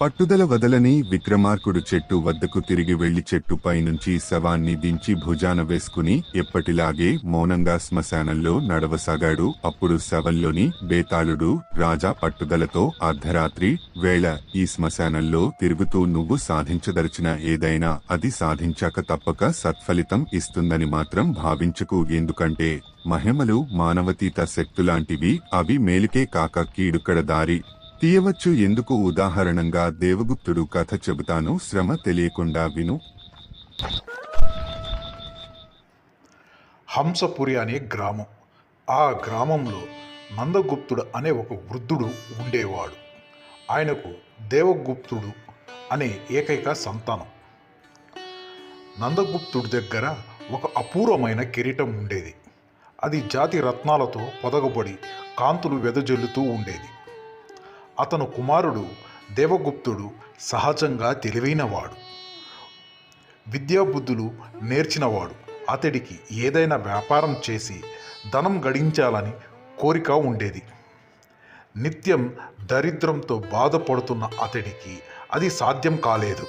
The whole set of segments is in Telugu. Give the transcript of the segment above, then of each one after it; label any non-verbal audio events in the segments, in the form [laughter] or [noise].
పట్టుదల వదలని విక్రమార్కుడు చెట్టు వద్దకు తిరిగి వెళ్ళి చెట్టుపై నుంచి శవాన్ని దించి భుజాన వేసుకుని ఎప్పటిలాగే మౌనంగా శ్మశానంలో నడవసాగాడు. అప్పుడు శవంలోని బేతాళుడు రాజా పట్టుదలతో అర్ధరాత్రి వేళ ఈ శ్మశానంలో తిరుగుతూ నువ్వు సాధించదలిచిన ఏదైనా అది సాధించాక తప్పక సత్ఫలితం ఇస్తుందని మాత్రం భావించకు. ఎందుకంటే మహిమలు మానవతీత శక్తులాంటివి అవి మేలుకే కాక కీడుకడ దారి. తీయవచ్చు ఎందుకు ఉదాహరణంగా దేవగుప్తుడు కథ చెబుతాను శ్రమ తెలియకుండా విను. హంసపురి అనే గ్రామం. ఆ గ్రామంలో నందగుప్తుడు అనే ఒక వృద్ధుడు ఉండేవాడు. ఆయనకు దేవగుప్తుడు అనే ఏకైక సంతానం. నందగుప్తుడి దగ్గర ఒక అపూర్వమైన కిరీటం ఉండేది. అది జాతి రత్నాలతో పొదగబడి కాంతులు వెదజల్లుతూ ఉండేది. అతను కుమారుడు దేవగుప్తుడు సహజంగా తెలివైనవాడు. విద్యాబుద్ధులు నేర్చినవాడు. అతడికి ఏదైనా వ్యాపారం చేసి ధనం గడించాలని కోరిక ఉండేది. నిత్యం దరిద్రంతో బాధపడుతున్న అతడికి అది సాధ్యం కాలేదు.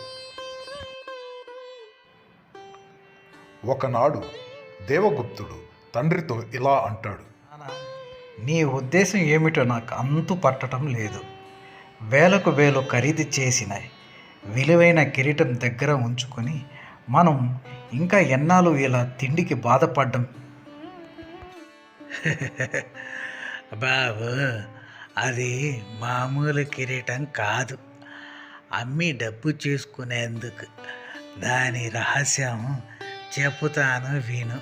ఒకనాడు దేవగుప్తుడు తండ్రితో ఇలా అంటాడు. నీ ఉద్దేశం ఏమిటో నాకు అంతు పట్టడం లేదు. వేలకు వేలు ఖరీదు చేసిన విలువైన కిరీటం దగ్గర ఉంచుకొని మనం ఇంకా ఎన్నాళ్ళు ఇలా తిండికి బాధపడ్డం? [laughs] బాబు అది మామూలు కిరీటం కాదు. అమ్మి డబ్బు చేసుకునేందుకు దాని రహస్యం చెబుతాను విను.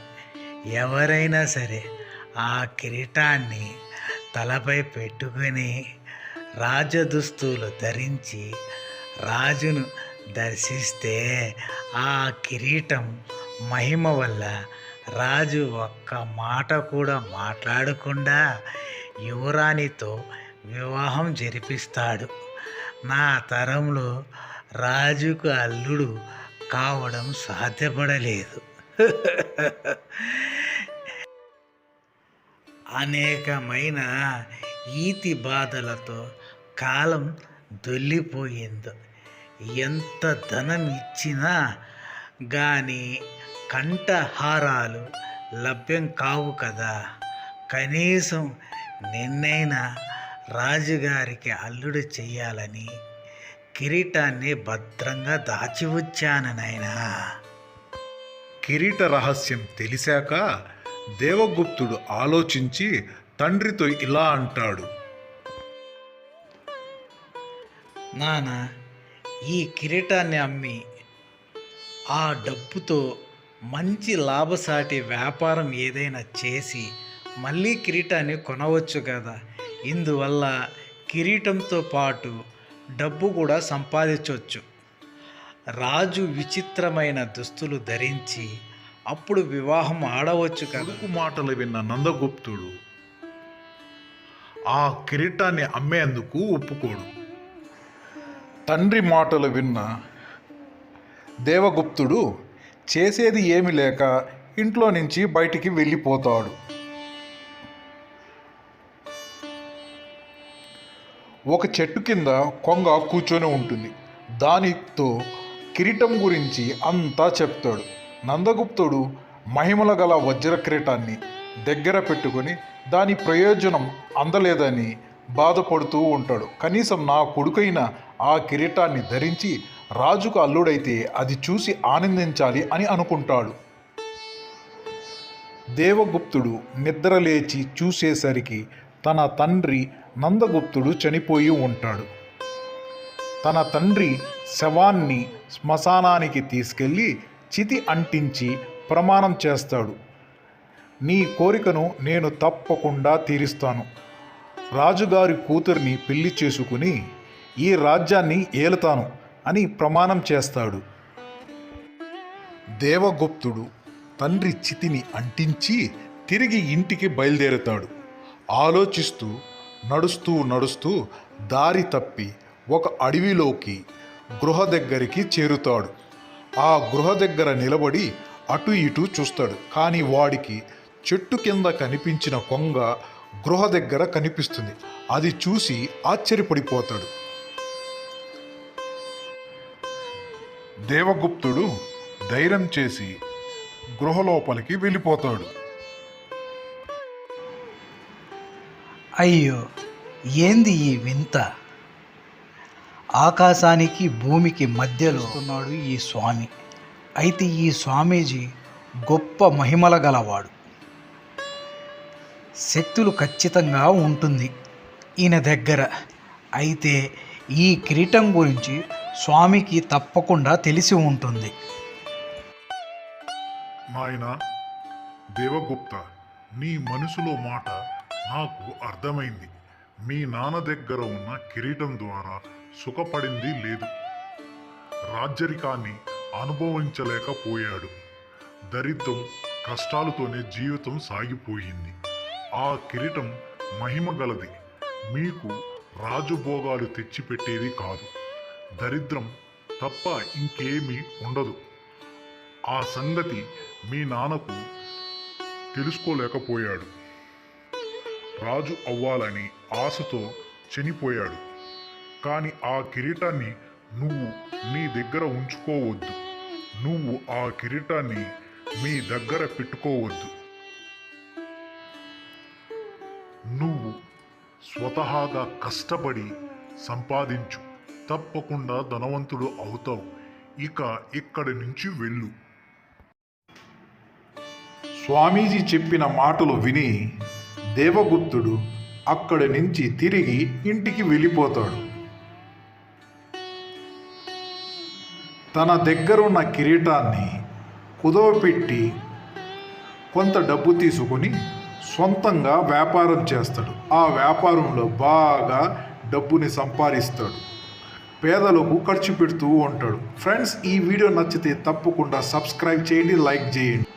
ఎవరైనా సరే ఆ కిరీటాన్ని తలపై పెట్టుకొని రాజదుస్తులు ధరించి రాజును దర్శిస్తే ఆ కిరీటం మహిమ వల్ల రాజు ఒక్క మాట కూడా మాట్లాడకుండా యువరాణితో వివాహం జరిపిస్తాడు. నా తరంలో రాజుకు అల్లుడు కావడం సాధ్యపడలేదు. [laughs] అనేకమైన ఈతి బాధలతో కాలం దొల్లిపోయిందో. ఎంత ధనం ఇచ్చినా కానీ కంఠహారాలు లభ్యం కావు కదా. కనీసం నిన్నైనా రాజుగారికి అల్లుడు చెయ్యాలని కిరీటాన్ని భద్రంగా దాచి వచ్చాను నాయనా. కిరీట రహస్యం తెలిసాక దేవగుప్తుడు ఆలోచించి తండ్రితో ఇలా అంటాడు. నాన్న ఈ కిరీటాన్ని అమ్మి ఆ డబ్బుతో మంచి లాభసాటి వ్యాపారం ఏదైనా చేసి మళ్ళీ కిరీటాన్ని కొనవచ్చు కదా. ఇందువల్ల కిరీటంతో పాటు డబ్బు కూడా సంపాదించవచ్చు రాజు విచిత్రమైన దుస్తులు ధరించి అప్పుడు వివాహం ఆడవచ్చు కదా. కొడుకు మాటలు విన్న నందగుప్తుడు ఆ కిరీటాన్ని అమ్మేందుకు ఒప్పుకోడు. తండ్రి మాటలు విన్న దేవగుప్తుడు చేసేది ఏమి లేక ఇంట్లో నుంచి బయటికి వెళ్ళిపోతాడు. ఒక చెట్టు కింద కొంగ కూర్చొని ఉంటుంది. దానితో కిరీటం గురించి అంతా చెప్తాడు. నందగుప్తుడు మహిమల గల వజ్ర కిరీటాన్ని దగ్గర పెట్టుకొని దాని ప్రయోజనం అందలేదని బాధపడుతూ ఉంటాడు. కనీసం నా కొడుకైన ఆ కిరీటాన్ని ధరించి రాజుకు అల్లుడైతే అది చూసి ఆనందించాలి అని అనుకుంటాడు. దేవగుప్తుడు నిద్రలేచి చూసేసరికి తన తండ్రి నందగుప్తుడు చనిపోయి ఉంటాడు. తన తండ్రి శవాన్ని శ్మశానానికి తీసుకెళ్ళి చితి అంటించి ప్రమాణం చేస్తాడు. నీ కోరికను నేను తప్పకుండా తీరుస్తాను. రాజుగారి కూతుర్ని పెళ్ళి చేసుకుని ఈ రాజ్యాన్ని ఏలుతాను అని ప్రమాణం చేస్తాడు. దేవగుప్తుడు తండ్రి చితిని అంటించి తిరిగి ఇంటికి బయలుదేరుతాడు. ఆలోచిస్తూ నడుస్తూ నడుస్తూ దారి తప్పి ఒక అడవిలోకి గృహ దగ్గరికి చేరుతాడు. ఆ గృహ దగ్గర నిలబడి అటు ఇటు చూస్తాడు. కానీ వాడికి చెట్టు కింద కనిపించిన కొంగ గృహ దగ్గర కనిపిస్తుంది. అది చూసి ఆశ్చర్యపడిపోతాడు. దేవగుప్తుడు ధైర్యం చేసి గృహలోపలికి వెళ్ళిపోతాడు. అయ్యో ఏంది ఈ వింత? ఆకాశానికి భూమికి మధ్యలో ఉన్నాడు ఈ స్వామి. అయితే ఈ స్వామీజీ గొప్ప మహిమల గలవాడు. శక్తులు ఖచ్చితంగా ఉంటుంది. ఈయన దగ్గర. అయితే ఈ కిరీటం గురించి స్వామికి తప్పకుండా తెలిసి ఉంటుంది. నాయన దేవగుప్త నీ మనసులో మాట నాకు అర్థమైంది. మీ నాన్న దగ్గర ఉన్న కిరీటం ద్వారా సుఖపడింది లేదు. రాజ్యరికాన్ని అనుభవించలేకపోయాడు. దరిద్రం కష్టాలతోనే జీవితం సాగిపోయింది. ఆ కిరీటం మహిమ గలది. మీకు రాజభోగాలు తెచ్చిపెట్టేది కాదు. దరిద్రం తప్ప ఇంకేమీ ఉండదు. ఆ సంగతి మీ నాన్నకు తెలుసుకోలేకపోయాడు. రాజు అవ్వాలని ఆశతో చనిపోయాడు. కానీ ఆ కిరీటాన్ని నువ్వు నీ దగ్గర ఉంచుకోవద్దు. నువ్వు ఆ కిరీటాన్ని మీ దగ్గర పెట్టుకోవద్దు. నువ్వు స్వతహాగా కష్టపడి సంపాదించు. తప్పకుండా ధనవంతుడు అవుతావు. ఇక ఇక్కడి నుంచి వెళ్ళు. స్వామీజీ చెప్పిన మాటలు విని దేవగుప్తుడు అక్కడి నుంచి తిరిగి ఇంటికి వెళ్ళిపోతాడు. తన దగ్గరున్న కిరీటాన్ని కుదవపెట్టి కొంత డబ్బు తీసుకొని సొంతంగా వ్యాపారం చేస్తాడు. ఆ వ్యాపారంలో బాగా డబ్బుని సంపాదిస్తాడు. పేదలకు ఖర్చు పెడుతూ ఉంటాడు. ఫ్రెండ్స్ ఈ వీడియో నచ్చితే తప్పకుండా సబ్స్క్రైబ్ చేయండి లైక్ చేయండి.